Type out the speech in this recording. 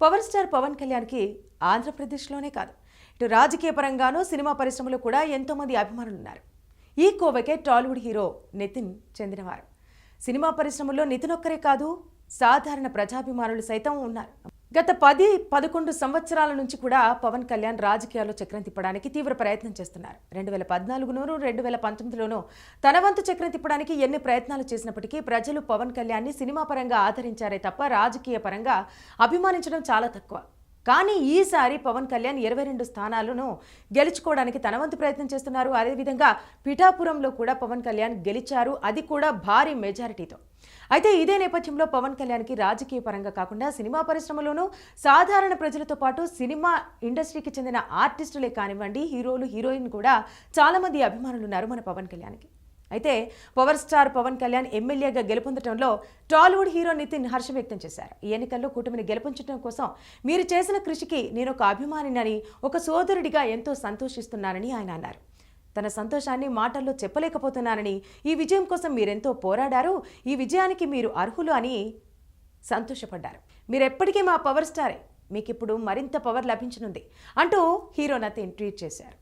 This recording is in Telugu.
పవర్ స్టార్ పవన్ కళ్యాణ్కి ఆంధ్రప్రదేశ్లోనే కాదు. ఇటు రాజకీయ పరంగానూ సినిమా పరిశ్రమలో కూడా ఎంతోమంది అభిమానులు ఉన్నారు ఈ కోవకే టాలీవుడ్ హీరో నితిన్ చెందినవారు. సినిమా పరిశ్రమలో నితిన్ ఒక్కరే కాదు సాధారణ ప్రజాభిమానులు సైతం ఉన్నారు. గత పది పదకొండు సంవత్సరాల నుంచి కూడా పవన్ కళ్యాణ్ రాజకీయాల్లో చక్రం తిప్పడానికి తీవ్ర ప్రయత్నం చేస్తున్నారు. రెండు వేల పద్నాలుగులోనూ రెండు వేల పంతొమ్మిదిలోనూ తన వంతు చక్రం తిప్పడానికి ఎన్ని ప్రయత్నాలు చేసినప్పటికీ ప్రజలు పవన్ కళ్యాణ్ని సినిమా పరంగా ఆదరించారే తప్ప రాజకీయ పరంగా అభిమానించడం చాలా తక్కువ. కానీ ఈసారి పవన్ కళ్యాణ్ ఇరవై రెండు స్థానాలను గెలుచుకోవడానికి తన వంతు ప్రయత్నం చేస్తున్నారు. అదేవిధంగా పిఠాపురంలో కూడా పవన్ కళ్యాణ్ గెలిచారు. అది కూడా భారీ మెజారిటీతో. అయితే ఇదే నేపథ్యంలో పవన్ కళ్యాణ్కి రాజకీయ పరంగా కాకుండా సినిమా పరిశ్రమలోనూ సాధారణ ప్రజలతో పాటు సినిమా ఇండస్ట్రీకి చెందిన ఆర్టిస్టులే కానివ్వండి హీరోలు హీరోయిన్ కూడా చాలామంది అభిమానులు ఉన్నారు మన పవన్ కళ్యాణ్కి. అయితే పవర్ స్టార్ పవన్ కళ్యాణ్ ఎమ్మెల్యేగా గెలుపొందడంలో టాలీవుడ్ హీరో నితిన్ హర్షం వ్యక్తం చేశారు. ఈ ఎన్నికల్లో కూటమిని గెలుపొంచడం కోసం మీరు చేసిన కృషికి నేను ఒక అభిమానినని ఒక సోదరుడిగా ఎంతో సంతోషిస్తున్నానని ఆయన అన్నారు. తన సంతోషాన్ని మాటల్లో చెప్పలేకపోతున్నానని ఈ విజయం కోసం మీరెంతో పోరాడారు ఈ విజయానికి మీరు అర్హులు అని సంతోషపడ్డారు. మీరు ఎప్పటికీ మా పవర్ స్టారే మీకు ఇప్పుడు మరింత పవర్ లభించనుంది అంటూ హీరో నతిన్ ట్వీట్ చేశారు.